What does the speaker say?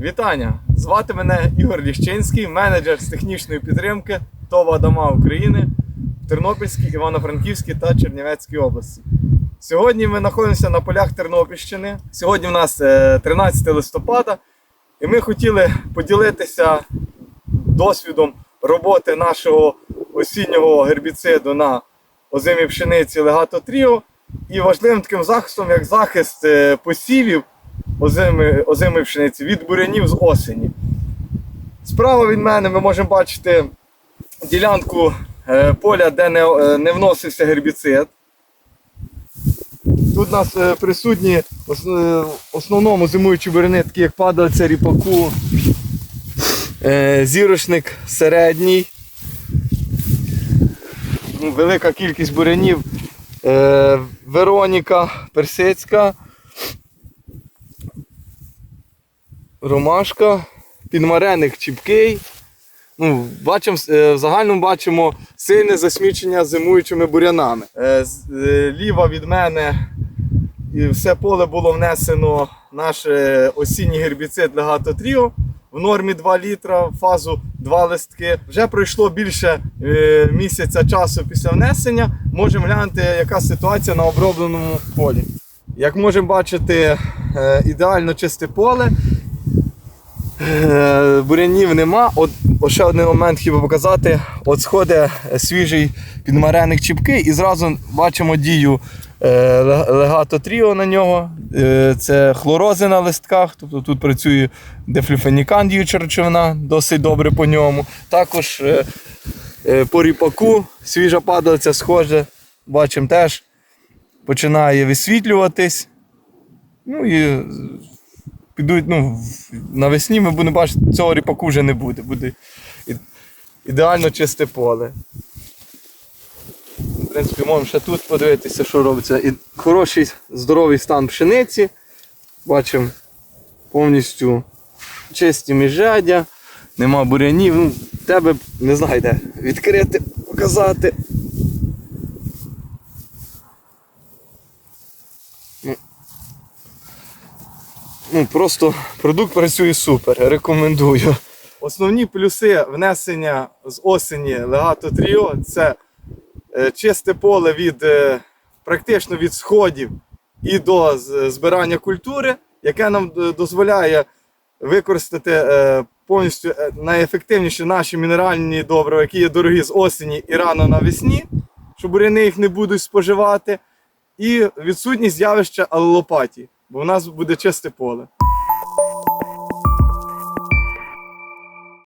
Вітання! Звати мене Ігор Ліщинський, менеджер з технічної підтримки ТОВ Адама України в Тернопільській, Івано-Франківській та Чернівецькій області. Сьогодні ми знаходимося на полях Тернопільщини. Сьогодні в нас е, 13 листопада, і ми хотіли поділитися досвідом роботи нашого осіннього гербіциду на озимій пшениці Легато Тріо і важливим таким захистом, як захист е, посівів озими, озимої пшениці від бурянів з осені. Справа від мене ми можемо бачити ділянку е, поля, де не, е, не вносився гербіцид. Тут у нас е, присутні в основному зимуючі буряни, такі як падалиця ріпаку, зірошник середній, ну, велика кількість бурянів, Вероніка Персицька, Ромашка, підмареник чіпкий. Ну, бачимо, е, в загальному бачимо сильне засмічення зимуючими бурянами. Е, е, Ліва від мене і все поле було внесено наш осінній гербіцид Legato Trio в нормі 2 літра, фазу 2 листки. Вже пройшло більше місяця часу після внесення. Можемо глянути, яка ситуація на обробленому полі. Як можемо бачити, ідеально чисте поле. Е, Бурянів нема. От, от ще один момент хотів показати. От сходить свіжий підмареник чіпки і зразу бачимо дію е, легато тріо на нього. Е, Це хлорози на листках, тобто тут працює дефлюфенікан діюча речовина, досить добре по ньому. Також е, е, по ріпаку свіжа падалиця схоже, бачимо теж починає висвітлюватись. Ну і підуть, ну, навесні ми будемо бачити, цього ріпаку вже не буде. Буде ідеально чисте поле. В принципі, можемо ще тут подивитися, що робиться. І хороший здоровий стан пшениці. Бачимо повністю чисті міжрядя, нема бурянів. Ну, тебе не знаю де відкрити, показати. Ну, просто продукт працює супер, рекомендую. Основні плюси внесення з осені Legato Trio це е, чисте поле від е, практично від сходів і до збирання культури, яке нам е, дозволяє використати повністю найефективніші наші мінеральні добрива, які є дорогі з осені і рано навесні, щоб буряни їх не будуть споживати, і відсутність явища алелопатії, бо в нас буде чисте поле.